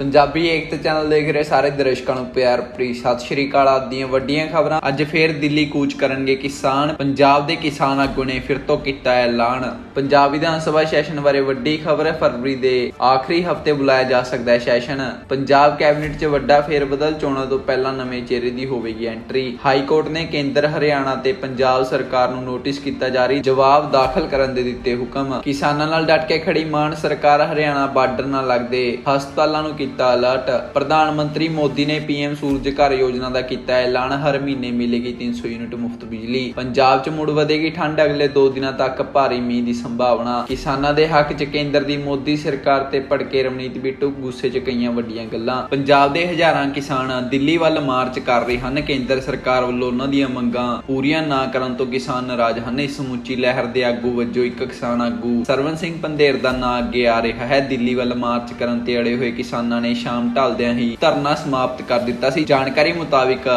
ਪੰਜਾਬੀ ਏਕਤਾ channel ਦੇਖ ਰਹੇ ਸਾਰੇ ਦਰਸ਼ਕਾਂ ਨੂੰ ਪਿਆਰ ਭਰੀ ਸਤਿ ਸ਼੍ਰੀ ਅਕਾਲ ਆਪ ਵੱਡੀਆਂ ਖਬਰਾਂ। ਅੱਜ ਫੇਰ ਦਿੱਲੀ ਕੂਚ ਕਰਨਗੇ ਕਿਸਾਨ। ਪੰਜਾਬ ਦੇ ਕਿਸਾਨ ਆਗੂ ਨੇ ਫਿਰ ਤੋਂ ਕੀਤਾ ਐਲਾਨ। ਪੰਜਾਬ ਵਿਧਾਨ ਸਭਾ ਸੈਸ਼ਨ ਬਾਰੇ ਵੱਡੀ ਖਬਰ ਹੈ। ਫਰਵਰੀ ਦੇ ਆਖਰੀ ਹਫ਼ਤੇ ਬੁਲਾਇਆ ਜਾ ਸਕਦਾ ਹੈ ਸੈਸ਼ਨ। ਪੰਜਾਬ ਕੈਬਨਿਟ 'ਚ ਵੱਡਾ ਫੇਰ ਬਦਲ ਚੋਣਾਂ ਤੋਂ ਪਹਿਲਾਂ ਨਵੇਂ ਚਿਹਰੇ ਦੀ ਹੋਵੇਗੀ ਐਂਟਰੀ। ਹਾਈ ਕੋਰਟ ਨੇ ਕੇਂਦਰ ਹਰਿਆਣਾ ਤੇ ਪੰਜਾਬ ਸਰਕਾਰ ਨੂੰ ਨੋਟਿਸ ਕੀਤਾ ਜਾਰੀ। ਜਵਾਬ ਦਾਖਲ ਕਰਨ ਦੇ ਦਿੱਤੇ ਹੁਕਮ। ਕਿਸਾਨਾਂ ਨਾਲ ਡਟ ਕੇ ਖੜੀ ਮਾਨ ਸਰਕਾਰ ਹਰਿਆਣਾ ਬਾਰਡਰ ਨਾਲ ਲੱਗਦੇ ਹਸਪਤਾਲਾਂ ਨੂੰ ਕੀਤਾ ਅਲਰਟ। ਪ੍ਰਧਾਨ ਮੰਤਰੀ ਮੋਦੀ ਨੇ ਪੀਐਮ ਸੂਰਜ ਘਰ ਯੋਜਨਾ ਦਾ ਕੀਤਾ ਐਲਾਨ। ਹਰ ਮਹੀਨੇ ਮਿਲੇਗੀ 300 ਯੂਨਿਟ ਮੁਫਤ ਬਿਜਲੀ। ਪੰਜਾਬ 'ਚ ਮੁੜ ਵਧੇਗੀ ਠੰਡ। ਅਗਲੇ 2 ਦਿਨਾਂ ਤੱਕ ਭਾਰੀ ਮੀਂਹ ਦੀ ਸੰਭਾਵਨਾ। ਕਿਸਾਨਾਂ ਦੇ ਹੱਕ 'ਚ ਕੇਂਦਰ ਦੀ ਮੋਦੀ ਸਰਕਾਰ ਤੇ ਭੜਕੇ ਰਵਨੀਤ ਬਿੱਟੂ ਗੁੱਸੇ 'ਚ ਕਈਆਂ ਵੱਡੀਆਂ ਗੱਲਾਂ। ਪੰਜਾਬ ਦੇ ਹਜ਼ਾਰਾਂ ਕਿਸਾਨ ਦਿੱਲੀ ਵੱਲ ਮਾਰਚ ਕਰ ਰਹੇ ਹਨ। ਕੇਂਦਰ ਸਰਕਾਰ ਵੱਲੋਂ ਉਹਨਾਂ ਦੀਆਂ ਮੰਗਾਂ ਪੂਰੀਆਂ ਨਾ ਕਰਨ ਤੋਂ ਕਿਸਾਨ ਨਾਰਾਜ਼ ਹਨ। ਇਸ ਸਮੁੱਚੀ ਲਹਿਰ ਦੇ ਆਗੂ ਵਜੋਂ ਇੱਕ ਕਿਸਾਨ ਆਗੂ ਸਰਵਨ ਸਿੰਘ ਪੰਧੇਰ ਦਾ ਨਾਂ ਅੱਗੇ ਆ ਰਿਹਾ ਹੈ। ਦਿੱਲੀ ਵੱਲ ਮਾਰਚ ਕਰਨ ਤੇ ਅੜੇ ਹੋਏ ਕਿਸਾਨਾਂ ਨੇ ਸ਼ਾਮ ਢਲਦਿਆਂ ਹੀ ਧਰਨਾ ਸਮਾਪਤ ਕਰ ਦਿੱਤਾ ਸੀ। ਜਾਣਕਾਰੀ ਮੁਤਾਬਿਕ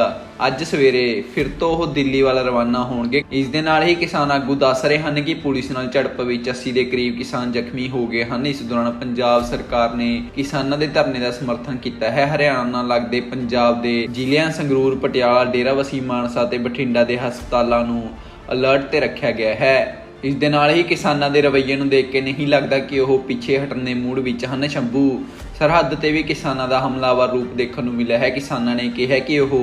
ਅੱਜ ਸਵੇਰੇ ਫਿਰ ਤੋਂ ਉਹ ਦਿੱਲੀ ਵੱਲ ਰਵਾਨਾ ਹੋਣਗੇ। ਇਸ ਦੇ ਨਾਲ ਹੀ ਕਿਸਾਨ ਆਗੂ ਦੱਸ ਰਹੇ ਹਨ ਕਿ ਪੁਲਿਸ ਨਾਲ ਝੜਪ ਵਿੱਚ 80 ਦੇ ਕਰੀਬ ਕਿਸਾਨ ਜ਼ਖਮੀ ਹੋ ਗਏ ਹਨ। ਇਸ ਦੌਰਾਨ ਪੰਜਾਬ ਸਰਕਾਰ ਨੇ ਕਿਸਾਨਾਂ ਦੇ ਧਰਨੇ ਦਾ ਸਮਰਥਨ ਕੀਤਾ ਹੈ। ਹਰਿਆਣਾ ਨਾਲ ਲੱਗਦੇ ਪੰਜਾਬ ਦੇ ਜ਼ਿਲ੍ਹਿਆਂ ਸੰਗਰੂਰ, ਪਟਿਆਲਾ ਡੇਰਾਬੱਸੀ ਮਾਨਸਾ ਤੇ ਬਠਿੰਡਾ ਦੇ ਹਸਪਤਾਲਾਂ ਨੂੰ ਅਲਰਟ ਤੇ ਰੱਖਿਆ ਗਿਆ ਹੈ। ਇਸ ਦੇ ਨਾਲ ਹੀ ਕਿਸਾਨਾਂ ਦੇ ਰਵੱਈਏ ਨੂੰ ਦੇਖ ਕੇ ਨਹੀਂ ਲੱਗਦਾ ਕਿ ਉਹ ਪਿੱਛੇ ਹਟਣ ਦੇ ਮੂਡ ਵਿੱਚ ਹਨ। ਸ਼ੰਭੂ ਸਰਹੱਦ ਤੇ ਵੀ ਕਿਸਾਨਾਂ ਦਾ ਹਮਲਾਵਰ ਰੂਪ ਦੇਖਣ ਨੂੰ ਮਿਲਿਆ ਹੈ। ਕਿਸਾਨਾਂ ਨੇ ਕਿਹਾ ਕਿ ਉਹ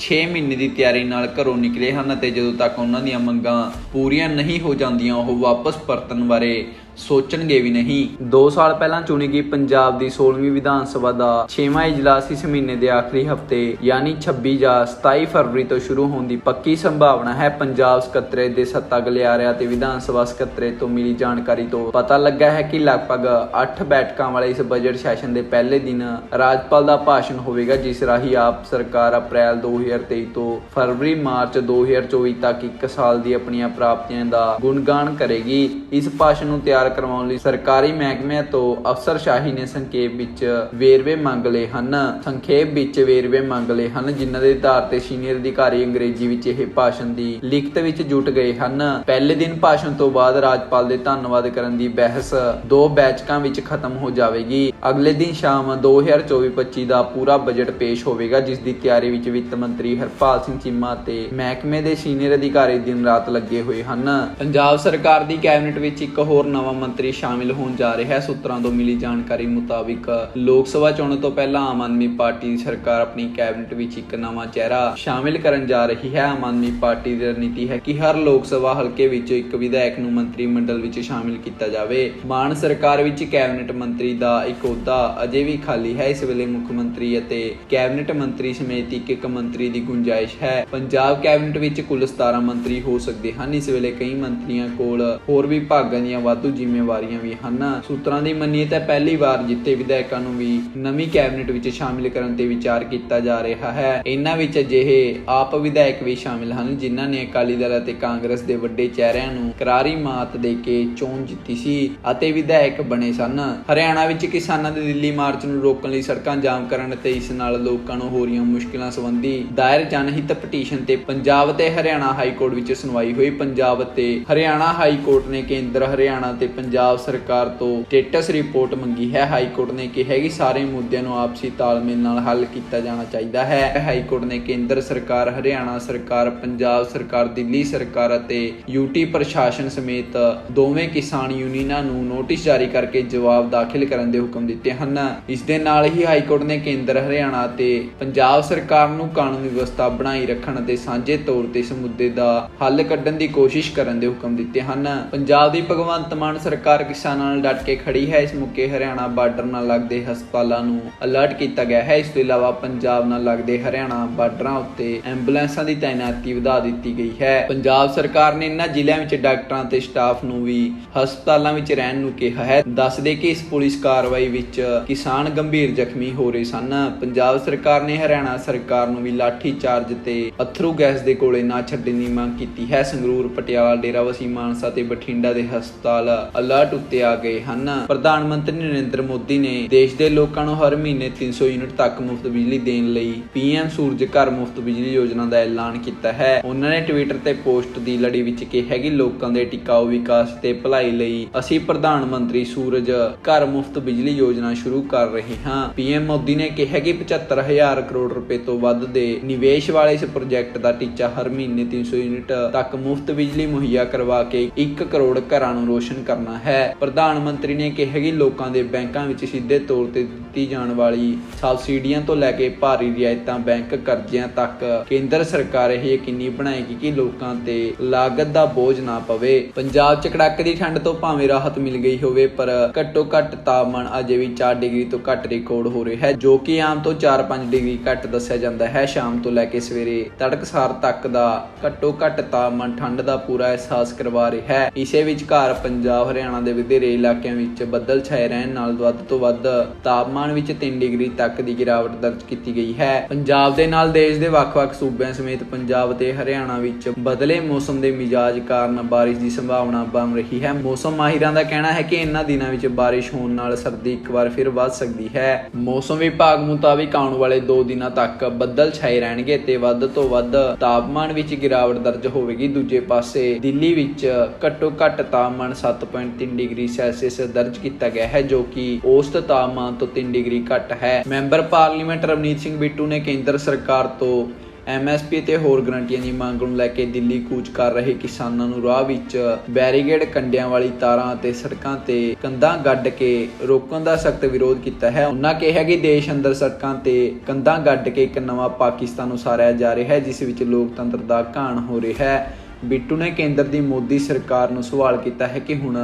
6 ਮਹੀਨੇ ਦੀ ਤਿਆਰੀ ਨਾਲ ਘਰੋਂ ਨਿਕਲੇ ਹਨ ਅਤੇ ਜਦੋਂ ਤੱਕ ਉਹਨਾਂ ਦੀਆਂ ਮੰਗਾਂ ਪੂਰੀਆਂ ਨਹੀਂ ਹੋ ਜਾਂਦੀਆਂ, ਉਹ ਵਾਪਸ ਪਰਤਣ ਬਾਰੇ ਸੋਚਣਗੇ ਵੀ ਨਹੀਂ। 2 ਸਾਲ ਪਹਿਲਾਂ ਚੁਣੀ ਗਈ ਪੰਜਾਬ ਦੀ 16ਵੀਂ ਵਿਧਾਨ ਸਭਾ ਦਾ 6ਵਾਂ ਇਜਲਾਸ ਇਸ ਮਹੀਨੇ ਦੇ ਆਖਰੀ ਹਫ਼ਤੇ, ਯਾਨੀ 26 ਜਾਂ 27 ਫਰਵਰੀ ਤੋਂ ਸ਼ੁਰੂ ਹੋਣ ਦੀ ਪੱਕੀ ਸੰਭਾਵਨਾ ਹੈ। ਪੰਜਾਬ ਸਕੱਤਰੇਤ ਦੇ ਸੱਤਾ ਗਲਿਆਰਿਆਂ ਤੇ ਵਿਧਾਨ ਸਭਾ ਸਕੱਤਰੇਤ ਤੋਂ ਮਿਲੀ ਜਾਣਕਾਰੀ ਤੋਂ ਪਤਾ ਲੱਗਾ ਹੈ ਕਿ ਲਗਭਗ 8 ਬੈਠਕਾਂ ਵਾਲੇ ਇਸ ਬਜਟ ਸੈਸ਼ਨ ਦੇ ਪਹਿਲੇ ਦਿਨ ਰਾਜਪਾਲ ਦਾ ਭਾਸ਼ਣ ਹੋਵੇਗਾ, ਜਿਸ ਰਾਹੀਂ ਆਪ ਸਰਕਾਰ ਅਪ੍ਰੈਲ 2023 ਤੋਂ ਫਰਵਰੀ ਮਾਰਚ 2024 ਤੱਕ ਇੱਕ ਸਾਲ ਦੀ ਆਪਣੀਆਂ ਪ੍ਰਾਪਤੀਆਂ ਦਾ ਗੁਣਗਾਨ ਕਰੇਗੀ। ਇਸ ਭਾਸ਼ਣ ਨੂੰ ਤਿਆਰ ਕਰਵਾਉਣ ਲਈ ਸਰਕਾਰੀ ਮਹਿਕਮਿਆਂ ਤੋਂ ਅਫਸਰਸ਼ਾਹੀ ਨੇ ਸੰਖੇਪ ਵਿੱਚ ਵੇਰਵੇ ਮੰਗ ਲਏ ਹਨ। ਸੰਖੇਪ ਵਿੱਚ ਵੇਰਵੇ ਮੰਗ ਲਏ ਹਨ, ਜਿਨ੍ਹਾਂ ਦੇ ਆਧਾਰ ਤੇ ਸੀਨੀਅਰ ਅਧਿਕਾਰੀ ਅੰਗਰੇਜ਼ੀ ਵਿੱਚ ਇਹ ਭਾਸ਼ਣ ਦੀ ਲਿਖਤ ਵਿੱਚ ਜੁਟ ਗਏ ਹਨ। ਪਹਿਲੇ ਦਿਨ ਭਾਸ਼ਣ ਤੋਂ ਬਾਅਦ ਰਾਜਪਾਲ ਦੇ ਧੰਨਵਾਦ ਕਰਨ ਦੀ ਬਹਿਸ ਦੋ ਬੈਚਕਾਂ ਵਿੱਚ ਖਤਮ ਹੋ ਜਾਵੇਗੀ। ਅਗਲੇ ਦਿਨ ਸ਼ਾਮ 2024-25 ਦਾ ਪੂਰਾ ਬਜਟ ਪੇਸ਼ ਹੋਵੇਗਾ, ਜਿਸ ਦੀ ਤਿਆਰੀ ਵਿੱਚ ਵਿੱਤ ਮੰਤਰੀ ਹਰਪਾਲ ਸਿੰਘ ਚੀਮਾ ਤੇ ਮਹਿਕਮੇ ਦੇ ਸੀਨੀਅਰ ਅਧਿਕਾਰੀ ਦਿਨ ਰਾਤ ਲੱਗੇ ਹੋਏ ਹਨ। ਪੰਜਾਬ ਸਰਕਾਰ ਦੀ ਕੈਬਨਿਟ ਵਿੱਚ ਇੱਕ ਹੋਰ ਨਵਾਂ ਮੰਤਰੀ ਸ਼ਾਮਿਲ ਹੋਣ ਜਾ ਰਿਹਾ ਹੈ। ਸੂਤਰਾਂ ਤੋਂ ਮਿਲੀ ਜਾਣਕਾਰੀ ਮੁਤਾਬਿਕ ਲੋਕ ਸਭਾ ਚੋਣਾਂ ਤੋਂ ਪਹਿਲਾਂ ਆਮ ਆਦਮੀ ਪਾਰਟੀ ਸਰਕਾਰ ਆਪਣੀ ਕੈਬਨਿਟ ਵਿੱਚ ਇੱਕ ਨਵਾਂ ਚਿਹਰਾ ਸ਼ਾਮਿਲ ਕਰਨ ਜਾ ਰਹੀ ਹੈ। ਆਮ ਆਦਮੀ ਪਾਰਟੀ ਦੀ ਰਣਨੀਤੀ ਹੈ ਕਿ ਹਰ ਲੋਕ ਸਭਾ ਹਲਕੇ ਵਿੱਚੋਂ ਇੱਕ ਵਿਧਾਇਕ ਨੂੰ ਮੰਤਰੀ ਮੰਡਲ ਵਿੱਚ ਸ਼ਾਮਿਲ ਕੀਤਾ ਜਾਵੇ। ਮਾਨ ਸਰਕਾਰ ਵਿੱਚ ਕੈਬਨਿਟ ਮੰਤਰੀ ਦਾ ਇੱਕ ਅਹੁਦਾ ਅਜੇ ਵੀ ਖਾਲੀ ਹੈ। ਇਸ ਵੇਲੇ ਮੁੱਖ ਮੰਤਰੀ ਅਤੇ ਕੈਬਨਿਟ ਮੰਤਰੀ ਸਮੇਤ ਇੱਕ ਇੱਕ ਮੰਤਰੀ ਦੀ ਗੁੰਜਾਇਸ਼ ਹੈ। ਪੰਜਾਬ ਕੈਬਨਿਟ ਵਿੱਚ ਕੁੱਲ 17 ਮੰਤਰੀ ਹੋ ਸਕਦੇ ਹਨ। ਇਸ ਵੇਲੇ ਕਈ ਮੰਤਰੀਆਂ ਕੋਲ ਹੋਰ ਵਿਭਾਗਾਂ ਦੀਆਂ ਵਾਧੂ ਜ਼ਿੰਮੇਵਾਰੀਆਂ ਵੀ ਹਨ। ਸੂਤਰਾਂ ਦੀ ਮੰਨੀਏ ਤਾਂ ਪਹਿਲੀ ਵਾਰ ਜਿੱਥੇ ਵਿਧਾਇਕਾਂ ਨੂੰ ਵੀ ਨਵੀਂ ਕੈਬਨਿਟ ਵਿੱਚ ਸ਼ਾਮਿਲ ਕਰਨ ਤੇ ਵਿਚਾਰ ਕੀਤਾ ਜਾ ਰਿਹਾ ਹੈ। ਇਹਨਾਂ ਵਿੱਚ ਅਜਿਹੇ ਆਪ ਵਿਧਾਇਕ ਵੀ ਸ਼ਾਮਿਲ ਹਨ, ਜਿਨ੍ਹਾਂ ਨੇ ਅਕਾਲੀ ਦਲ ਅਤੇ ਕਾਂਗਰਸ ਦੇ ਵੱਡੇ ਚਿਹਰਿਆਂ ਨੂੰ ਕਰਾਰੀ ਮਾਤ ਦੇ ਕੇ ਚੋਣ ਜਿੱਤੀ ਸੀ ਅਤੇ ਵਿਧਾਇਕ ਬਣੇ ਸਨ। ਹਰਿਆਣਾ ਵਿੱਚ ਕਿਸਾਨਾਂ ਦੇ ਦਿੱਲੀ ਮਾਰਚ ਨੂੰ ਰੋਕਣ ਲਈ ਸੜਕਾਂ ਜਾਮ ਕਰਨ ਅਤੇ ਇਸ ਨਾਲ ਲੋਕਾਂ ਨੂੰ ਹੋ ਰਹੀਆਂ ਮੁਸ਼ਕਲਾਂ ਸੰਬੰਧੀ ਦਾਇਰ ਜਨਹਿਤ ਪਟੀਸ਼ਨ ਤੇ ਪੰਜਾਬ ਤੇ ਹਰਿਆਣਾ ਹਾਈ ਕੋਰਟ ਵਿੱਚ ਸੁਣਵਾਈ ਹੋਈ। ਪੰਜਾਬ ਅਤੇ ਹਰਿਆਣਾ ਹਾਈ ਕੋਰਟ ਨੇ ਕੇਂਦਰ ਹਰਿਆਣਾ ਤੇ ਪੰਜਾਬ ਸਰਕਾਰ ਤੋਂ ਸਟੇਟਸ ਰਿਪੋਰਟ ਮੰਗੀ ਹੈ। ਹਾਈ ਕੋਰਟ ਨੇ ਕਿਹਾ ਕਿ ਸਾਰੇ ਮੁੱਦਿਆਂ ਨੂੰ ਆਪਸੀ ਤਾਲਮੇਲ ਨਾਲ ਹੱਲ ਕੀਤਾ ਜਾਣਾ ਚਾਹੀਦਾ ਹੈ। ਹਾਈ ਕੋਰਟ ਨੇ ਕੇਂਦਰ ਸਰਕਾਰ, ਹਰਿਆਣਾ ਸਰਕਾਰ, ਪੰਜਾਬ ਸਰਕਾਰ, ਦਿੱਲੀ ਸਰਕਾਰ ਅਤੇ ਯੂਟੀ ਪ੍ਰਸ਼ਾਸਨ ਸਮੇਤ ਦੋਵੇਂ ਕਿਸਾਨ ਯੂਨੀਅਨਾਂ ਨੂੰ ਨੋਟਿਸ ਜਾਰੀ ਕਰਕੇ ਜਵਾਬ ਦਾਖਲ ਕਰਨ ਦੇ ਹੁਕਮ ਦਿੱਤੇ ਹਨ। ਇਸ ਦੇ ਨਾਲ ਹੀ ਹਾਈ ਕੋਰਟ ਨੇ ਕੇਂਦਰ, ਹਰਿਆਣਾ ਤੇ ਪੰਜਾਬ ਸਰਕਾਰ ਨੂੰ ਕਾਨੂੰਨ ਵਿਵਸਥਾ ਬਣਾਈ ਰੱਖਣ ਅਤੇ ਸਾਂਝੇ ਤੌਰ ਤੇ ਇਸ ਮੁੱਦੇ ਦਾ ਹੱਲ ਕੱਢਣ ਦੀ ਕੋਸ਼ਿਸ਼ ਕਰਨ ਦੇ ਹੁਕਮ ਦਿੱਤੇ ਹਨ। ਪੰਜਾਬ ਦੀ ਭਗਵੰਤ ਮਾਨ ਸਰਕਾਰ ਕਿਸਾਨਾਂ ਨਾਲ ਡਟ ਕੇ ਖੜੀ ਹੈ। ਇਸ ਮੌਕੇ ਹਰਿਆਣਾ ਬਾਰਡਰ ਨਾਲ ਲੱਗਦੇ ਹਸਪਤਾਲਾਂ ਨੂੰ ਅਲਰਟ ਕੀਤਾ ਗਿਆ ਹੈ। ਇਸ ਤੋਂ ਇਲਾਵਾ ਪੰਜਾਬ ਨਾਲ ਲੱਗਦੇ ਹਰਿਆਣਾ ਬਾਰਡਰਾਂ ਉੱਤੇ ਐਂਬੂਲੈਂਸਾਂ ਦੀ ਤਾਇਨਾਤੀ ਵਧਾ ਦਿੱਤੀ ਗਈ ਹੈ। ਪੰਜਾਬ ਸਰਕਾਰ ਨੇ ਇਨ੍ਹਾਂ ਜ਼ਿਲ੍ਹਿਆਂ ਵਿੱਚ ਡਾਕਟਰਾਂ ਤੇ ਸਟਾਫ ਨੂੰ ਵੀ ਹਸਪਤਾਲਾਂ ਵਿੱਚ ਰਹਿਣ ਨੂੰ ਕਿਹਾ ਹੈ। ਦੱਸਦੇ ਕਿ ਇਸ ਪੁਲਿਸ ਕਾਰਵਾਈ ਵਿੱਚ ਕਿਸਾਨ ਗੰਭੀਰ ਜ਼ਖਮੀ ਹੋ ਰਹੇ ਸਨ। ਪੰਜਾਬ ਸਰਕਾਰ ਨੇ ਹਰਿਆਣਾ ਸਰਕਾਰ ਨੂੰ ਵੀ ਲਾਠੀ ਚਾਰਜ ਤੇ ਅਥਰੂ ਗੈਸ ਦੇ ਕੋਲੇ ਨਾ ਛੱਡਣ ਦੀ ਮੰਗ ਕੀਤੀ ਹੈ। ਸੰਗਰੂਰ, ਪਟਿਆਲਾ ਡੇਰਾਬੱਸੀ ਮਾਨਸਾ ਤੇ ਬਠਿੰਡਾ ਦੇ ਹਸਪਤਾਲ ਅਲਰਟ ਉੱਤੇ ਆ ਗਏ ਹਨ। ਪ੍ਰਧਾਨ ਮੰਤਰੀ ਨਰਿੰਦਰ ਮੋਦੀ ਨੇ ਦੇਸ਼ ਦੇ ਲੋਕਾਂ ਨੂੰ ਹਰ ਮਹੀਨੇ 300 ਯੂਨਿਟ ਤੱਕ ਮੁਫਤ ਬਿਜਲੀ ਦੇਣ ਲਈ ਪੀਐਮ ਸੂਰਜ ਘਰ ਮੁਫਤ ਬਿਜਲੀ ਯੋਜਨਾ ਦਾ ਐਲਾਨ ਕੀਤਾ ਹੈ। ਉਹਨਾਂ ਨੇ ਟਵਿੱਟਰ ਤੇ ਪੋਸਟ ਦੀ ਲੜੀ ਵਿੱਚ ਕਿਹਾ ਕਿ ਲੋਕਾਂ ਦੇ ਟਿਕਾਊ ਵਿਕਾਸ ਤੇ ਭਲਾਈ ਲਈ ਅਸੀਂ ਪ੍ਰਧਾਨ ਮੰਤਰੀ ਸੂਰਜ ਘਰ ਮੁਫਤ ਬਿਜਲੀ ਯੋਜਨਾ ਸ਼ੁਰੂ ਕਰ ਰਹੇ ਹਾਂ। ਪੀਐਮ ਮੋਦੀ ਨੇ ਕਿਹਾ ਕਿ 75000 ਕਰੋੜ ਰੁਪਏ ਤੋਂ ਵੱਧ ਦੇ ਨਿਵੇਸ਼ ਵਾਲੇ ਇਸ ਪ੍ਰੋਜੈਕਟ ਦਾ ਟੀਚਾ ਹਰ ਮਹੀਨੇ 300 ਯੂਨਿਟ ਤੱਕ ਮੁਫਤ ਬਿਜਲੀ ਮੁਹੱਈਆ ਕਰਵਾ ਕੇ 1 ਕਰੋੜ ਘਰਾਂ ਨੂੰ ਰੋਸ਼ਨ ਕਰ ਕਰਨਾ ਹੈ। ਪ੍ਰਧਾਨ ਮੰਤਰੀ ਨੇ ਕਿਹਾ ਕਿ ਲੋਕਾਂ ਦੇ ਬੈਂਕਾਂ ਵਿੱਚ ਸਿੱਧੇ ਤੌਰ ਤੇ ਦਿੱਤੀ ਜਾਣ ਵਾਲੀ ਸਬਸਿਡੀਆਂ ਤੋਂ ਲੈ ਕੇ ਭਾਰੀ ਰਿਆਇਤਾਂ, ਬੈਂਕ ਕਰਜ਼ਿਆਂ ਤੱਕ ਕੇਂਦਰ ਸਰਕਾਰ ਇਹ ਯਕੀਨੀ ਬਣਾਏਗੀ ਕਿ ਲੋਕਾਂ ਤੇ ਲਾਗਤ ਦਾ ਬੋਝ ਨਾ ਪਵੇ। ਪੰਜਾਬ 'ਚ ਕੜਾਕੇ ਦੀ ਠੰਡ ਤੋਂ ਭਾਵੇਂ ਰਾਹਤ ਮਿਲ ਗਈ ਹੋਵੇ, ਪਰ ਘੱਟੋ ਘੱਟ ਤਾਪਮਾਨ ਅਜੇ ਵੀ 4 ਡਿਗਰੀ ਤੋਂ ਘੱਟ ਰਿਕਾਰਡ ਹੋ ਰਿਹਾ ਹੈ, ਜੋ ਕਿ ਆਮ ਤੋਂ 4-5 ਡਿਗਰੀ ਘੱਟ ਦੱਸਿਆ ਜਾਂਦਾ ਹੈ। ਸ਼ਾਮ ਤੋਂ ਲੈ ਕੇ ਸਵੇਰੇ ਤੜਕਸਾਰ ਤੱਕ ਦਾ ਘੱਟੋ ਘੱਟ ਤਾਪਮਾਨ ਠੰਡ ਦਾ ਪੂਰਾ ਅਹਿਸਾਸ ਕਰਵਾ ਰਿਹਾ ਹੈ। ਇਸੇ ਵਿਚਕਾਰ ਪੰਜਾਬ ਹਰਿਆਣਾ ਦੇ ਵਧੇਰੇ ਇਲਾਕਿਆਂ ਵਿੱਚ ਬੱਦਲ ਛਾਏ ਰਹਿਣ ਨਾਲ ਵੱਧ ਤੋਂ ਵੱਧ ਤਾਪਮਾਨ ਵਿੱਚ 3 ਡਿਗਰੀ ਤੱਕ ਦੀ ਗਿਰਾਵਟ ਦਰਜ ਕੀਤੀ ਗਈ ਹੈ। ਪੰਜਾਬ ਦੇ ਨਾਲ ਦੇਸ਼ ਦੇ ਵੱਖ-ਵੱਖ ਸੂਬਿਆਂ ਸਮੇਤ ਪੰਜਾਬ ਤੇ ਹਰਿਆਣਾ ਵਿੱਚ ਬਦਲੇ ਮੌਸਮ ਦੇ ਮਿਜਾਜ ਕਾਰਨ ਬਾਰਿਸ਼ ਦੀ ਸੰਭਾਵਨਾ ਬਣ ਰਹੀ ਹੈ। ਮੌਸਮ ਮਾਹਿਰਾਂ ਦਾ ਕਹਿਣਾ ਹੈ ਕਿ ਇਹਨਾਂ ਦਿਨਾਂ ਵਿੱਚ ਬਾਰਿਸ਼ ਹੋਣ ਨਾਲ ਸਰਦੀ ਇੱਕ ਵਾਰ ਫਿਰ ਵੱਧ ਸਕਦੀ ਹੈ। ਮੌਸਮ ਵਿਭਾਗ ਮੁਤਾਬਿਕ ਆਉਣ ਵਾਲੇ 2 ਦਿਨਾਂ ਤੱਕ ਬੱਦਲ ਛਾਏ ਰਹਿਣਗੇ ਤੇ ਵੱਧ ਤੋਂ ਵੱਧ ਤਾਪਮਾਨ ਵਿੱਚ ਗਿਰਾਵਟ ਦਰਜ ਹੋਵੇਗੀ। ਦੂਜੇ ਪਾਸੇ ਦਿੱਲੀ ਵਿੱਚ ਘੱਟੋ ਘੱਟ ਤਾਪਮਾਨ 7.3 ਡਿਗਰੀ ਸੈਲਸੀਅਸ ਦਰਜ ਕੀਤਾ ਗਿਆ ਹੈ, ਜੋ ਕਿ ਔਸਤ ਤਾਪਮਾਨ ਤੋਂ 3 ਡਿਗਰੀ ਘੱਟ ਹੈ। ਮੈਂਬਰ ਪਾਰਲੀਮੈਂਟ ਰਵਨੀਤ ਸਿੰਘ ਬਿੱਟੂ ਨੇ ਕੇਂਦਰ ਸਰਕਾਰ ਤੋਂ ਐਮਐਸਪੀ ਤੇ ਹੋਰ ਗਰੰਟੀਆਂ ਦੀ ਮੰਗ ਨੂੰ ਲੈ ਕੇ ਦਿੱਲੀ ਕੂਚ ਕਰ ਰਹੇ ਕਿਸਾਨਾਂ ਨੂੰ ਰਾਹ ਵਿੱਚ ਬੈਰੀਗੇਡ ਕੰਡਿਆਂ ਵਾਲੀ ਤਾਰਾਂ ਅਤੇ ਸੜਕਾਂ ਤੇ ਕੰਧਾਂ ਗੱਡ ਕੇ ਰੋਕਣ ਦਾ ਸਖਤ ਵਿਰੋਧ ਕੀਤਾ ਹੈ। ਉਹਨਾਂ ਕਿਹਾ ਕਿ ਦੇਸ਼ ਅੰਦਰ ਸੜਕਾਂ ਤੇ ਕੰਧਾਂ ਗੱਡ ਕੇ ਇੱਕ ਨਵਾਂ ਪਾਕਿਸਤਾਨ ਉਸਾਰਿਆ ਜਾ ਰਿਹਾ ਹੈ, ਜਿਸ ਵਿੱਚ ਲੋਕਤੰਤਰ ਦਾ ਘਾਣ ਹੋ ਰਿਹਾ ਹੈ। ਬਿੱਟੂ ਨੇ ਕੇਂਦਰ ਦੀ ਮੋਦੀ ਸਰਕਾਰ ਨੂੰ ਸਵਾਲ ਕੀਤਾ ਹੈ ਕਿ ਹੁਣ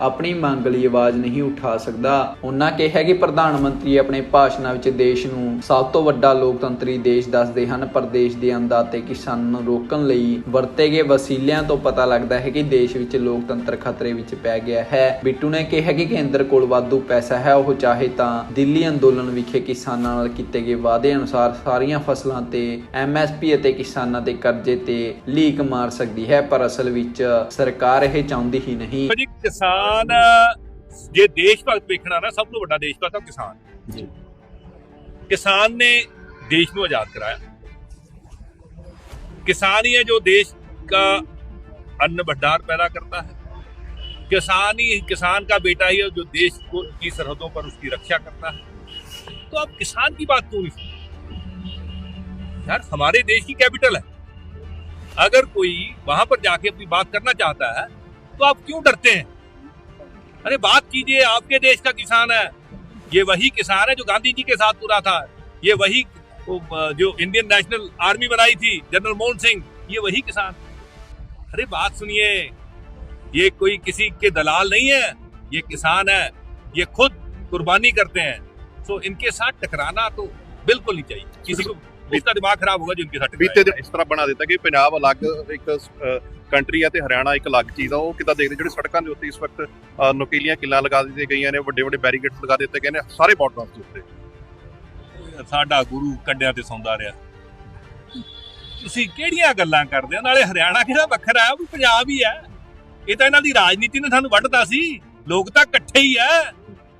ਆਪਣੀ ਮੰਗ ਲਈ ਆਵਾਜ਼ ਨਹੀਂ ਉਠਾ ਸਕਦਾ। ਉਹਨਾਂ ਕਿਹਾ ਕਿ ਪ੍ਰਧਾਨ ਮੰਤਰੀ ਆਪਣੇ ਭਾਸ਼ਣਾਂ ਵਿੱਚ ਦੇਸ਼ ਨੂੰ ਸਭ ਤੋਂ ਵੱਡਾ ਲੋਕਤੰਤਰੀ ਦੇਸ਼ ਦੱਸਦੇ ਹਨ, ਪਰ ਦੇਸ਼ ਦੇ ਅੰਦਾ ਤੇ ਕਿਸਾਨਾਂ ਨੂੰ ਰੋਕਣ ਲਈ ਵਰਤੇ ਗਏ ਵਸੀਲਿਆਂ ਤੋਂ ਪਤਾ ਲੱਗਦਾ ਹੈ ਕਿ ਦੇਸ਼ ਵਿੱਚ ਲੋਕਤੰਤਰ ਖਤਰੇ ਵਿੱਚ ਪੈ ਗਿਆ ਹੈ। ਬਿੱਟੂ ਨੇ ਕਿਹਾ ਕਿ ਕੇਂਦਰ ਕੋਲ ਵਾਧੂ ਪੈਸਾ ਹੈ, ਉਹ ਚਾਹੇ ਤਾਂ ਦਿੱਲੀ ਅੰਦੋਲਨ ਵਿਖੇ ਕਿਸਾਨਾਂ ਨਾਲ ਕੀਤੇ ਗਏ ਵਾਅਦੇ ਅਨੁਸਾਰ ਸਾਰੀਆਂ ਫਸਲਾਂ ਤੇ ਐਮਐਸਪੀ ਅਤੇ ਕਿਸਾਨਾਂ ਦੇ ਕਰਜ਼ੇ ਤੇ ਲੀਕ ਮਾਰ ਸਕਦੀ ਹੈ, ਪਰ ਅਸਲ ਵਿੱਚ ਸਰਕਾਰ ਇਹ ਚਾਹੁੰਦੀ ਹੀ ਨਹੀਂ। ਜੀ ਕਿਸਾਨ ਜੇ ਦੇਸ਼ ਭਗਤ ਵੇਖਣਾ ਨਾ ਸਭ ਤੋਂ ਵੱਡਾ ਦੇਸ਼ ਭਗਤ ਉਹ ਕਿਸਾਨ ਜੀ। किसान ने देश को आजाद कराया किसान ही है जो देश का अन्न भंडार पैदा करता है किसान ही किसान का बेटा ही है जो देश को की सरहदों पर उसकी रक्षा करता है तो आप किसान की बात क्यों नहीं सुनते यार हमारे देश की कैपिटल है अगर कोई वहां पर जाके अपनी बात करना चाहता है तो आप क्यों डरते हैं अरे बात कीजिए, आपके देश का किसान है। ये वही किसान है जो गांधी जी के साथ पूरा था। ये वही जो इंडियन नेशनल आर्मी बनाई थी जनरल मोहन सिंह ये वही किसान। अरे बात सुनिए, ये कोई किसी के दलाल नहीं है, ये किसान है। ये खुद कुर्बानी करते हैं। सो इनके साथ टकराना तो बिल्कुल नहीं चाहिए। किसी को उसका दिमाग खराब होगा जो इनके साथ ਬੀਤੇ टकराएगा। ਦਿਨ ਇਸ ਤਰ੍ਹਾਂ ਬਣਾ ਦਿੱਤਾ ਕਿ ਪੰਜਾਬ ਅਲੱਗ ਇੱਕ ਕੰਟਰੀ ਹੈ ਤੇ ਹਰਿਆਣਾ ਇੱਕ ਅਲੱਗ ਚੀਜ਼ ਆ ਉਹ ਕਿੱਦਾਂ ਦੇਖਦੇ ਜਿਹੜੇ ਸੜਕਾਂ ਦੇ ਉੱਤੇ ਇਸ ਵਕਤ ਅ, ਨੁਕੀਲੀਆਂ ਕਿੱਲਾਂ ਲਗਾ ਦਿੱਤੀਆਂ ਗਈਆਂ ਨੇ ਵੱਡੇ ਵੱਡੇ ਬੈਰੀਕੇਡਸ ਲਗਾ ਦਿੱਤੇ ਗਏ ਨੇ ਸਾਰੇ ਬਾਰਡਰਾਂ ਦੇ ਉੱਤੇ ਸਾਡਾ ਗੁਰੂ ਕੰਡਿਆਂ ਤੇ ਸੌਂਦਾ ਰਿਹਾ ਤੁਸੀਂ ਕਿਹੜੀਆਂ ਗੱਲਾਂ ਕਰਦੇ ਹੋ ਨਾਲੇ ਹਰਿਆਣਾ ਕਿਹੜਾ ਵੱਖਰਾ ਹੈ ਉਹ ਵੀ ਪੰਜਾਬ ਹੀ ਹੈ ਇਹ ਤਾਂ ਇਹਨਾਂ ਦੀ ਰਾਜਨੀਤੀ ਨੇ ਸਾਨੂੰ ਵੱਢਤਾ ਸੀ ਲੋਕ ਤਾਂ ਇਕੱਠੇ ਹੀ ਹੈ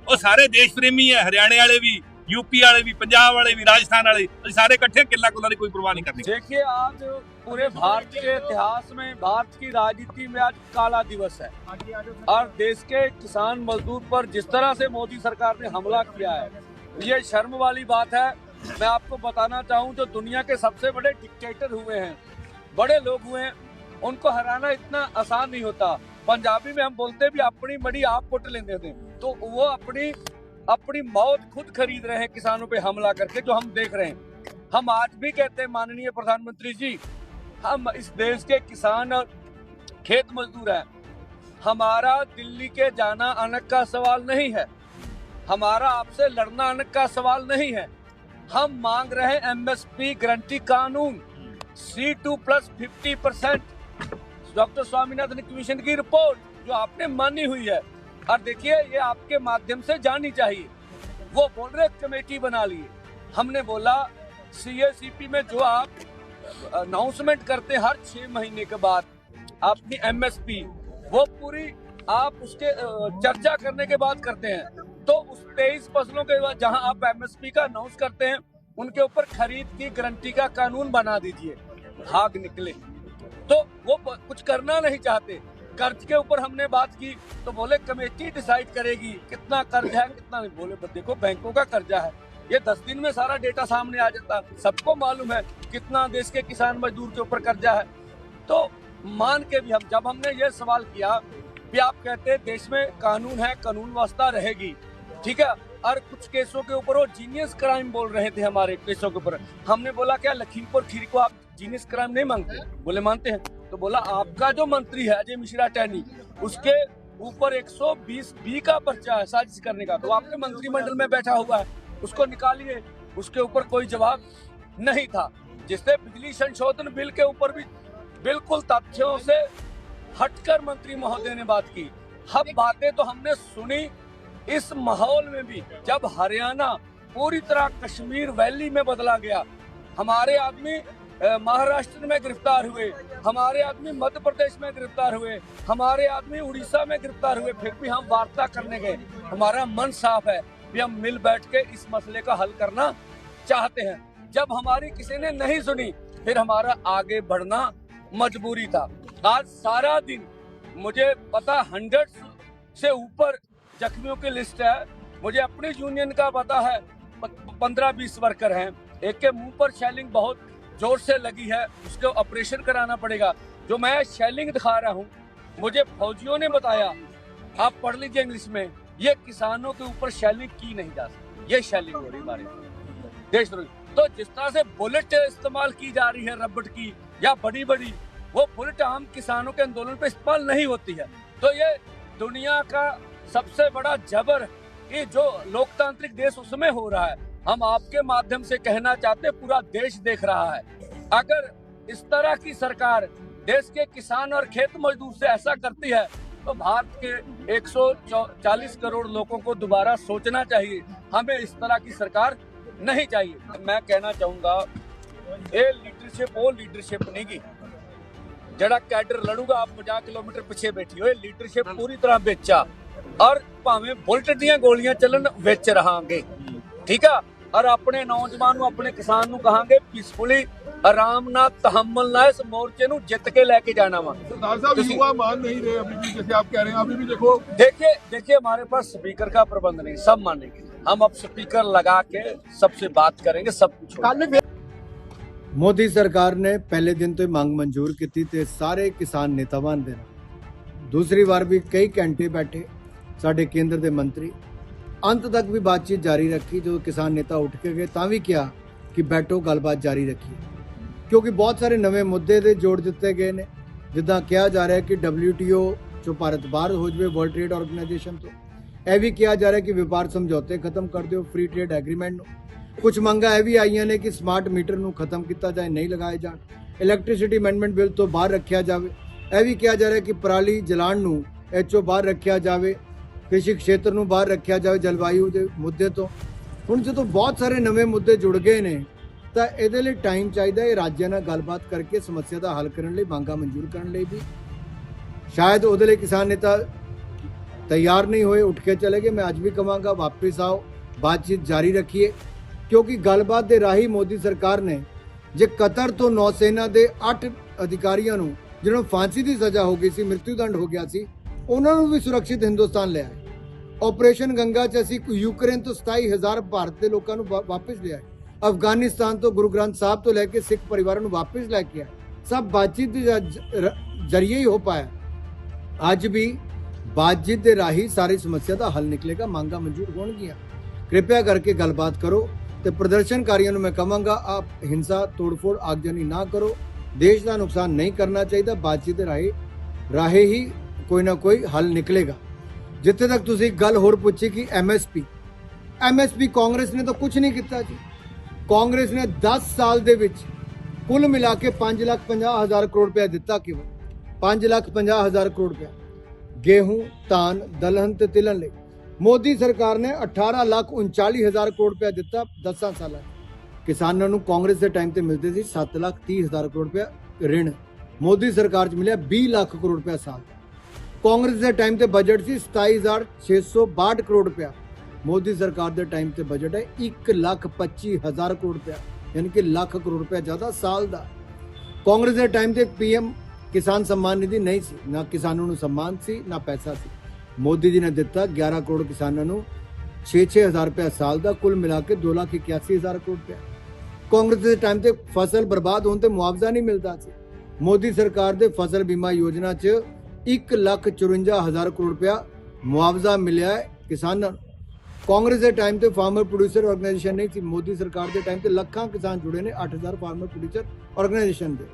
ਉਹ ਸਾਰੇ ਦੇਸ਼ ਪ੍ਰੇਮੀ ਹੈ ਹਰਿਆਣੇ ਵਾਲੇ ਵੀ यूपी वाले भी, पंजाब वाले भी, राजस्थान वाले भी सारे इकट्ठे किला कुल्ला की कोई परवाह नहीं करनी। देखिए, आज पूरे भारत के इतिहास में, भारत की राजनीति में आज काला दिवस है। और देश के किसान मजदूर पर जिस तरह से मोदी सरकार ने हमला किया है, ये शर्म वाली बात है। मैं आपको बताना चाहूँ, जो दुनिया के सबसे बड़े डिक्टेटर हुए हैं, बड़े लोग हुए हैं, उनको हराना इतना आसान नहीं होता। पंजाबी में हम बोलते भी, अपनी मड़ी आप कुट लेते थे तो वो अपनी अपनी मौत खुद खरीद रहे हैं किसानों पे हमला करके, जो हम देख रहे हैं। हम आज भी कहते हैं, माननीय प्रधानमंत्री जी, हम इस देश के किसान और खेत मजदूर हैं। हमारा दिल्ली के जाना अनक का सवाल नहीं है। हमारा आपसे लड़ना अनक का सवाल नहीं है। हम मांग रहे हैं एमएसपी गारंटी कानून। C two plus fifty percent doctor Swaminathan commission की रिपोर्ट जो आपने मानी हुई है। और देखिए, ये आपके माध्यम से जानी चाहिए। वो बोल रहे, कमेटी बना लिए। हमने बोला सीएसीपी में जो आप अनाउंसमेंट करते हर छह महीने के बाद अपनी एमएसपी वो पूरी आप उसके चर्चा करने के बाद करते हैं। तो उस तेईस फ़सलों के बाद जहाँ आप एमएसपी का अनाउंस करते हैं, उनके ऊपर खरीद की गारंटी का कानून बना दीजिए। भाग निकले। तो वो कुछ करना नहीं चाहते। कर्ज के ऊपर हमने बात की तो बोले कमेटी डिसाइड करेगी कितना कर्ज है, कितना नहीं। बोले, "बस देखो, बैंकों का कर्जा है। ये दस दिन में सारा डेटा सामने आ जाता। सबको मालूम है कितना देश के किसान मजदूर के ऊपर कर्जा है। तो मान के भी हम, जब हमने ये सवाल किया कि आप कहते देश में कानून है, कानून व्यवस्था रहेगी। ठीक है? और कुछ केसों के ऊपर वो जीनियस क्राइम बोल रहे थे हमारे केसों के ऊपर। हमने बोला, क्या लखीमपुर खीरी को आप जीनियस क्राइम नहीं मांगते बोले, मानते हैं। तो बोला, आपका जो मंत्री है, अजय मिश्रा टैनी, उसके ऊपर 120 बी का पर्चा है साजिश करने का। तो आपके मंत्रिमंडल में बैठा हुआ है, उसको निकालिए। उसके ऊपर कोई जवाब नहीं था जिससे बिजली संशोधन बिल के ऊपर भी बिल्कुल तथ्यों से हटकर मंत्री महोदय ने बात की। हम बातें तो हमने सुनी इस माहौल में भी, जब हरियाणा पूरी तरह कश्मीर वैली में बदला गया। हमारे आदमी महाराष्ट्र में गिरफ़्तार हुए। हमारे आदमी मध्य प्रदेश में गिरफ़्तार हुए, हमारे आदमी उड़ीसा में गिरफ़्तार हुए, फिर भी हम वार्ता करने गए। हमारा मन साफ़ है कि हम मिल बैठ के इस मसले का हल करना चाहते हैं। जब हमारी किसी ने नहीं सुनी, फिर हमारा आगे बढ़ना मजबूरी था। आज सारा दिन मुझे पता हंड्रेड से ऊपर जख्मियों की लिस्ट है। मुझे अपनी यूनियन का पता है पंद्रह बीस वर्कर हैं। एक के मुँह पर शेलिंग बहुत ज़ोर से लगी है, उसको ऑपरेशन कराना पड़ेगा। जो मैं शेलिंग दिखा रहा हूँ, मुझे फौजियों ने बताया, आप पढ़ लीजिए इंग्लिश में, ये किसानों के ऊपर शेलिंग की नहीं जा सकती। ये शेलिंग हो रही हमारे देशद्रोही तो जिस तरह से बुलेट इस्तेमाल की जा रही है रबड़ की, या बड़ी बड़ी वो बुलेट आम किसानों के आंदोलन पे इस्तेमाल नहीं होती है। तो ये दुनिया का सबसे बड़ा जबर ये जो लोकतांत्रिक देश उसमें हो रहा है। हम आपके माध्यम से कहना चाहते पूरा देश देख रहा है। अगर इस तरह की सरकार देश के किसान और खेत मजदूर से ऐसा करती है तो भारत के 140 करोड़ लोगों को दोबारा सोचना चाहिए। हमें इस तरह की सरकार नहीं चाहिए। मैं कहना चाहूँगा ये लीडरशिप वो लीडरशिप नहीं की। जड़ा कैडर लड़ूगा, आप 50 किलोमीटर पीछे बैठी हो। लीडरशिप पूरी तरह बेचा। और भावे बुलेट दिया गोलियाँ चलन, बेच रहा ठीक है? ਔਰ ਆਪਣੇ ਨੌਜਵਾਨ ਨੂੰ ਆਪਣੇ ਕਿਸਾਨ ਨੂੰ ਕਹਾਂਗੇ ਪੀਸਫੁਲੀ ਆਰਾਮ ਨਾਲ ਤਹਮਲ ਨਾਲ ਇਸ ਮੋਰਚੇ ਨੂੰ ਜਿੱਤ ਕੇ ਲੈ ਕੇ ਜਾਣਾ ਵਾ सरदार साहब किसी- युवा मान नहीं रहे अभी भी जैसे आप कह रहे हैं अभी भी देखो देखिए देखिए हमारे पास स्पीकर का प्रबंध नहीं सब मानेंगे हम अब स्पीकर लगा के सबसे बात करेंगे सब कुछ होगा। ਮੋਦੀ ਸਰਕਾਰ ਨੇ ਪਹਿਲੇ ਦਿਨ ਤੋਂ ਹੀ ਮੰਗ ਮਨਜ਼ੂਰ ਕੀਤੀ ਤੇ ਸਾਰੇ ਕਿਸਾਨ ਨੇਤਾਵਾਂ ਦੇ ਨਾਲ ਦੂਸਰੀ ਵਾਰ ਵੀ ਕਈ ਘੰਟੇ ਬੈਠੇ ਸਾਡੇ ਕੇਂਦਰ ਦੇ ਮੰਤਰੀ ਅੰਤ ਤੱਕ ਵੀ ਬਾਤਚੀਤ ਜਾਰੀ ਰੱਖੀ, ਜਦੋਂ ਕਿਸਾਨ ਨੇਤਾ ਉੱਠ ਕੇ ਗਏ, ਤਾਂ ਵੀ ਕਿਹਾ ਕਿ ਬੈਠੋ, ਗੱਲਬਾਤ ਜਾਰੀ ਰੱਖੀ ਕਿਉਂਕਿ ਬਹੁਤ ਸਾਰੇ ਨਵੇਂ ਮੁੱਦੇ ਦੇ ਜੋੜ ਦਿੱਤੇ ਗਏ ਨੇ। ਜਿੱਦਾਂ ਕਿਹਾ ਜਾ ਰਿਹਾ ਕਿ WTO ਚੋਂ ਭਾਰਤ ਬਾਹਰ ਹੋ ਜਾਵੇ ਵਰਲਡ ਟ੍ਰੇਡ ਆਰਗੇਨਾਈਜੇਸ਼ਨ ਤੋਂ। ਇਹ ਵੀ ਕਿਹਾ ਜਾ ਰਿਹਾ ਕਿ ਵਪਾਰ ਸਮਝੌਤੇ ਖਤਮ ਕਰ ਦਿਓ ਫ੍ਰੀ ਟ੍ਰੇਡ ਐਗਰੀਮੈਂਟ ਨੂੰ। ਕੁਝ ਮੰਗਾਂ ਇਹ ਵੀ ਆਈਆਂ ਨੇ ਕਿ ਸਮਾਰਟ ਮੀਟਰ ਨੂੰ ਖਤਮ ਕੀਤਾ ਜਾਏ, ਨਹੀਂ ਲਗਾਏ ਜਾਣ। ਇਲੈਕਟ੍ਰਿਸਿਟੀ ਅਮੈਂਡਮੈਂਟ ਬਿੱਲ ਤੋਂ ਬਾਹਰ ਰੱਖਿਆ ਜਾਵੇ। ਇਹ ਵੀ ਕਿਹਾ ਜਾ ਰਿਹਾ ਕਿ ਪਰਾਲੀ ਜਲਾਣ ਨੂੰ ਇਹ 'ਚੋਂ ਬਾਹਰ ਰੱਖਿਆ ਜਾਵੇ। ਕ੍ਰਿਸ਼ੀ ਖੇਤਰ ਨੂੰ ਬਾਹਰ ਰੱਖਿਆ ਜਾਵੇ ਜਲਵਾਯੂ ਦੇ ਮੁੱਦੇ ਤੋਂ। ਹੁਣ ਜਦੋਂ ਬਹੁਤ ਸਾਰੇ ਨਵੇਂ ਮੁੱਦੇ ਜੁੜ ਗਏ ਨੇ, ਤਾਂ ਇਹਦੇ ਲਈ ਟਾਈਮ ਚਾਹੀਦਾ ਹੈ ਰਾਜਾਂ ਨਾਲ ਗੱਲਬਾਤ ਕਰਕੇ ਸਮੱਸਿਆ ਦਾ ਹੱਲ ਕਰਨ ਲਈ ਮੰਗਾਂ ਮਨਜ਼ੂਰ ਕਰਨ ਲਈ ਵੀ। ਸ਼ਾਇਦ ਉਹਦੇ ਲਈ ਕਿਸਾਨ ਨੇਤਾ ਤਿਆਰ ਨਹੀਂ ਹੋਏ, ਉੱਠ ਕੇ ਚਲੇ ਗਏ। ਮੈਂ ਅੱਜ ਵੀ ਕਵਾਂਗਾ, ਵਾਪਸ ਆਓ, ਬਾਤਚੀਤ ਜਾਰੀ ਰੱਖੀਏ। ਕਿਉਂਕਿ ਗੱਲਬਾਤ ਦੇ ਰਾਹੀਂ ਮੋਦੀ ਸਰਕਾਰ ਨੇ ਜੇ ਕਤਰ ਤੋਂ ਨੌਸੈਨਾ ਦੇ 8 ਅਧਿਕਾਰੀਆਂ ਨੂੰ, ਜਿਹਨਾਂ ਨੂੰ ਫਾਂਸੀ ਦੀ ਸਜ਼ਾ ਹੋ ਗਈ ਸੀ ਮ੍ਰਿਤੂ ਦੰਡ ਹੋ ਗਿਆ ਸੀ, ਉਹਨਾਂ ਨੂੰ ਵੀ ਸੁਰੱਖਿਅਤ ਹਿੰਦੁਸਤਾਨ ਲਿਆਏ ਆਪਰੇਸ਼ਨ ਗੰਗਾ 'ਚ ਅਸੀਂ ਯੂਕਰੇਨ ਤੋਂ 27000 ਭਾਰਤ ਦੇ ਲੋਕਾਂ ਨੂੰ ਵਾ- ਵਾਪਸ ਲਿਆਏ ਅਫਗਾਨਿਸਤਾਨ ਤੋਂ ਗੁਰੂ ਗ੍ਰੰਥ ਸਾਹਿਬ ਤੋਂ ਲੈ ਕੇ ਸਿੱਖ ਪਰਿਵਾਰਾਂ ਨੂੰ ਵਾਪਸ ਲੈ ਕੇ ਆਏ ਸਭ ਬਾਤਚੀਤ ਦੇ ਜ਼ਰੀਏ ਹੀ ਹੋ ਪਾਇਆ ਅੱਜ ਵੀ ਬਾਤਚੀਤ ਦੇ ਰਾਹੀਂ ਸਾਰੀ ਸਮੱਸਿਆ ਦਾ ਹੱਲ ਨਿਕਲੇਗਾ, ਮੰਗਾਂ ਮਨਜ਼ੂਰ ਹੋਣਗੀਆਂ। ਕਿਰਪਾ ਕਰਕੇ ਗੱਲਬਾਤ ਕਰੋ ਤੇ ਪ੍ਰਦਰਸ਼ਨਕਾਰੀਆਂ ਨੂੰ ਮੈਂ ਕਹਾਂਗਾ, ਆਪ ਹਿੰਸਾ, ਤੋੜਫੋੜ, ਆਗਜਨੀ ਨਾ ਕਰੋ। ਦੇਸ਼ ਦਾ ਨੁਕਸਾਨ ਨਹੀਂ ਕਰਨਾ ਚਾਹੀਦਾ, ਬਾਤਚੀਤ ਦੇ ਰਾਹੀਂ, ਰਾਹੇ ਹੀ ਕੋਈ ਨਾ ਕੋਈ ਹੱਲ ਨਿਕਲੇਗਾ। ਜਿੱਥੇ ਤੱਕ ਤੁਸੀਂ ਗੱਲ ਹੋਰ ਪੁੱਛੀ ਕਿ ਐਮਐਸਪੀ ਐਮਐਸਪੀ ਕਾਂਗਰਸ ਨੇ ਤਾਂ ਕੁਝ ਨਹੀਂ ਕੀਤਾ ਜੀ। ਕਾਂਗਰਸ ਨੇ 10 ਸਾਲ ਦੇ ਵਿੱਚ ਕੁੱਲ ਮਿਲਾ ਕੇ 5 ਲੱਖ 50 ਹਜ਼ਾਰ ਕਰੋੜ ਰੁਪਏ ਦਿੱਤਾ ਕਿਵਲ 5 ਲੱਖ 50 ਹਜ਼ਾਰ ਕਰੋੜ ਰੁਪਏ ਗੇਹੂੰ ਤਾਨ ਦਲਹਨ ਤੇ ਤਿਲਨ ਲਈ। ਮੋਦੀ ਸਰਕਾਰ ਨੇ 18 ਲੱਖ 39 ਹਜ਼ਾਰ ਕਰੋੜ ਰੁਪਏ ਦਿੱਤਾ 10 ਸਾਲਾਂ ਕਿਸਾਨਾਂ ਨੂੰ ਕਾਂਗਰਸ ਦੇ ਟਾਈਮ ਤੇ ਮਿਲਦੇ ਸੀ 7 ਲੱਖ 30 ਹਜ਼ਾਰ ਕਰੋੜ ਰੁਪਏ ਰਿਣ ਮੋਦੀ ਸਰਕਾਰ 'ਚ ਮਿਲਿਆ 20 ਲੱਖ ਕਰੋੜ ਰੁਪਏ ਸਾਲ। ਕਾਂਗਰਸ ਦੇ ਟਾਈਮ ਤੇ ਬਜਟ ਸੀ 27662 ਕਰੋੜ ਰੁਪਇਆ। ਮੋਦੀ ਸਰਕਾਰ ਦੇ ਟਾਈਮ ਤੇ ਬਜਟ ਹੈ 125000 ਕਰੋੜ ਰੁਪਇਆ, ਯਾਨੀ ਕਿ ਲੱਖ ਕਰੋੜ ਰੁਪਇਆ ਜ਼ਿਆਦਾ ਸਾਲ ਦਾ। ਕਾਂਗਰਸ ਦੇ ਟਾਈਮ ਤੇ ਪੀਐਮ ਕਿਸਾਨ ਸਨਮਾਨ ਨਿਧੀ ਨਹੀਂ ਸੀ, ਨਾ ਕਿਸਾਨਾਂ ਨੂੰ ਸਨਮਾਨ ਸੀ, ਨਾ ਪੈਸਾ ਸੀ। ਮੋਦੀ ਜੀ ਨੇ ਦਿੱਤਾ 11 ਕਰੋੜ ਕਿਸਾਨਾਂ ਨੂੰ 6-6000 ਰੁਪਇਆ ਸਾਲ ਦਾ, ਕੁੱਲ ਮਿਲਾ ਕੇ 281000 ਕਰੋੜ ਰੁਪਇਆ। ਕਾਂਗਰਸ ਦੇ ਟਾਈਮ ਤੇ ਫਸਲ ਬਰਬਾਦ ਹੋਣ ਤੇ ਮੁਆਵਜ਼ਾ ਨਹੀਂ ਮਿਲਦਾ ਸੀ। ਮੋਦੀ ਸਰਕਾਰ ਦੇ ਫਸਲ ਬੀਮਾ ਯੋਜਨਾ 'ਚ 154000 ਕਰੋੜ ਰੁਪਇਆ ਮੁਆਵਜ਼ਾ ਮਿਲਿਆ ਹੈ ਕਿਸਾਨਾਂ ਨੂੰ। ਕਾਂਗਰਸ ਦੇ ਟਾਈਮ ਤੇ ਫਾਰਮਰ ਪ੍ਰੋਡਿਊਸਰ ਆਰਗੇਨਾਈਜੇਸ਼ਨ ਨਹੀਂ ਸੀ, ਮੋਦੀ ਸਰਕਾਰ ਦੇ ਟਾਈਮ ਤੇ ਲੱਖਾਂ ਕਿਸਾਨ ਜੁੜੇ ਨੇ 8000 ਫਾਰਮਰ ਪ੍ਰੋਡਿਊਸਰ ਆਰਗੇਨਾਈਜੇਸ਼ਨ ਦੇ।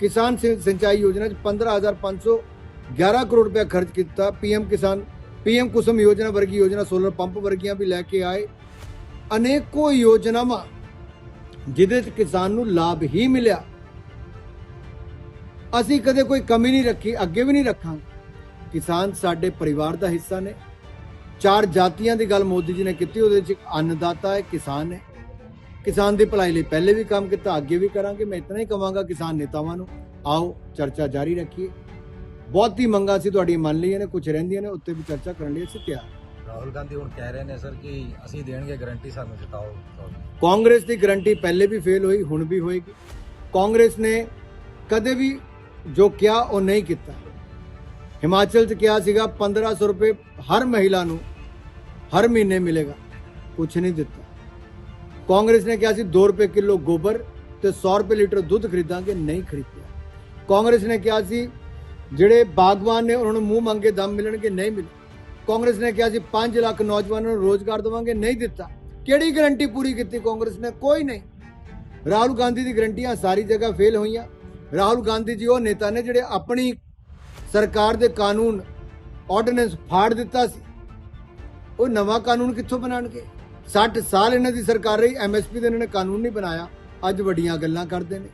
ਕਿਸਾਨ ਸਿੰਚਾਈ ਯੋਜਨਾ 'ਚ 15511 ਕਰੋੜ ਰੁਪਇਆ ਖਰਚ ਕੀਤਾ। ਪੀਐਮ ਕਿਸਾਨ ਪੀਐਮ ਕੁਸਮ ਯੋਜਨਾ ਵਰਗੀ ਯੋਜਨਾ ਸੋਲਰ ਪੰਪ ਵਰਗੀਆਂ ਵੀ ਲੈ ਕੇ ਆਏ। ਅਨੇਕੋ ਯੋਜਨਾਵਾਂ, ਜਿਹਦੇ 'ਚ ਕਿਸਾਨ ਨੂੰ ਲਾਭ ਹੀ ਮਿਲਿਆ। ਅਸੀਂ ਕਦੇ ਕੋਈ ਕਮੀ ਨਹੀਂ ਰੱਖੀ ਅੱਗੇ ਵੀ ਨਹੀਂ ਰੱਖਾਂਗੇ। ਕਿਸਾਨ ਸਾਡੇ ਪਰਿਵਾਰ ਦਾ ਹਿੱਸਾ ਨੇ। ਚਾਰ ਜਾਤੀਆਂ ਦੀ ਗੱਲ ਮੋਦੀ ਜੀ ਨੇ ਕੀਤੀ ਉਹਦੇ 'ਚ ਇੱਕ ਅੰਨਦਾਤਾ ਹੈ ਕਿਸਾਨ ਹੈ। ਕਿਸਾਨ ਦੀ ਭਲਾਈ ਲਈ ਪਹਿਲੇ ਵੀ ਕੰਮ ਕੀਤਾ ਅੱਗੇ ਵੀ ਕਰਾਂਗੇ। ਮੈਂ ਇਤਨਾ ਹੀ ਕਵਾਂਗਾ ਕਿਸਾਨ ਨੇਤਾਵਾਂ ਨੂੰ ਆਓ ਚਰਚਾ ਜਾਰੀ ਰੱਖੀਏ। ਬਹੁਤੀ ਮੰਗਾਂ ਸੀ ਤੁਹਾਡੀ ਮੰਨ ਲਈਆਂ ਨੇ ਕੁਝ ਰਹਿੰਦੀਆਂ ਨੇ ਉੱਤੇ ਵੀ ਚਰਚਾ ਕਰਨ ਲਈ ਅਸੀਂ ਤਿਆਰ ਰਾਹੁਲ ਗਾਂਧੀ ਹੁਣ ਕਹਿ ਰਹੇ ਨੇ ਸਰ ਕਿ ਅਸੀਂ ਦੇਣਗੇ ਗਾਰੰਟੀ ਸਾਨੂੰ ਜਿਤਾਓ ਕਾਂਗਰਸ ਦੀ ਗਰੰਟੀ ਪਹਿਲੇ ਵੀ ਫੇਲ ਹੋਈ ਹੁਣ ਵੀ ਹੋਏਗੀ। ਕਾਂਗਰਸ ਨੇ ਕਦੇ ਵੀ ਜੋ ਕਿਹਾ ਉਹ ਨਹੀਂ ਕੀਤਾ। ਹਿਮਾਚਲ 'ਚ ਕਿਹਾ ਸੀਗਾ 1500 ਰੁਪਏ ਹਰ ਮਹਿਲਾ ਨੂੰ ਹਰ ਮਹੀਨੇ ਮਿਲੇਗਾ। ਕੁਝ ਨਹੀਂ ਦਿੱਤਾ। ਕਾਂਗਰਸ ਨੇ ਕਿਹਾ ਸੀ 2 ਰੁਪਏ ਕਿਲੋ ਗੋਬਰ ਤੇ 100 ਰੁਪਏ ਲੀਟਰ ਦੁੱਧ ਖਰੀਦਾਂਗੇ, ਨਹੀਂ ਖਰੀਦਿਆ। ਕਾਂਗਰਸ ਨੇ ਕਿਹਾ ਸੀ, ਜਿਹੜੇ ਬਾਗਬਾਨ ਨੇ, ਉਹਨਾਂ ਨੂੰ ਮੂੰਹ ਮੰਗੇ ਦਮ ਮਿਲਣਗੇ, ਨਹੀਂ ਮਿਲੇ। ਕਾਂਗਰਸ ਨੇ ਕਿਹਾ ਸੀ 5 ਲੱਖ ਨੌਜਵਾਨਾਂ ਨੂੰ ਰੋਜ਼ਗਾਰ ਦੇਵਾਂਗੇ, ਨਹੀਂ ਦਿੱਤਾ। ਕਿਹੜੀ ਗਰੰਟੀ ਪੂਰੀ ਕੀਤੀ ਕਾਂਗਰਸ ਨੇ? ਕੋਈ ਨਹੀਂ। ਰਾਹੁਲ ਗਾਂਧੀ ਦੀ ਗਰੰਟੀਆਂ ਸਾਰੀ ਜਗ੍ਹਾ ਫੇਲ ਹੋਈਆਂ। ਰਾਹੁਲ ਗਾਂਧੀ ਜੀ, ਉਹ ਨੇਤਾ ਨੇ ਜਿਹੜੇ ਆਪਣੀ ਸਰਕਾਰ ਦੇ ਕਾਨੂੰਨ ਆਰਡੀਨੈਂਸ ਫਾੜ ਦਿੱਤਾ ਸੀ। ਉਹ ਨਵਾਂ ਕਾਨੂੰਨ ਕਿੱਥੋਂ ਬਣਾਣਗੇ 60 ਸਾਲ ਇਹਨਾਂ ਦੀ ਸਰਕਾਰ ਰਹੀ ਐਮਐਸਪੀ ਦੇ ਇਹਨਾਂ ਨੇ ਕਾਨੂੰਨ ਨਹੀਂ ਬਣਾਇਆ। ਅੱਜ ਵੱਡੀਆਂ ਗੱਲਾਂ ਕਰਦੇ ਨੇ।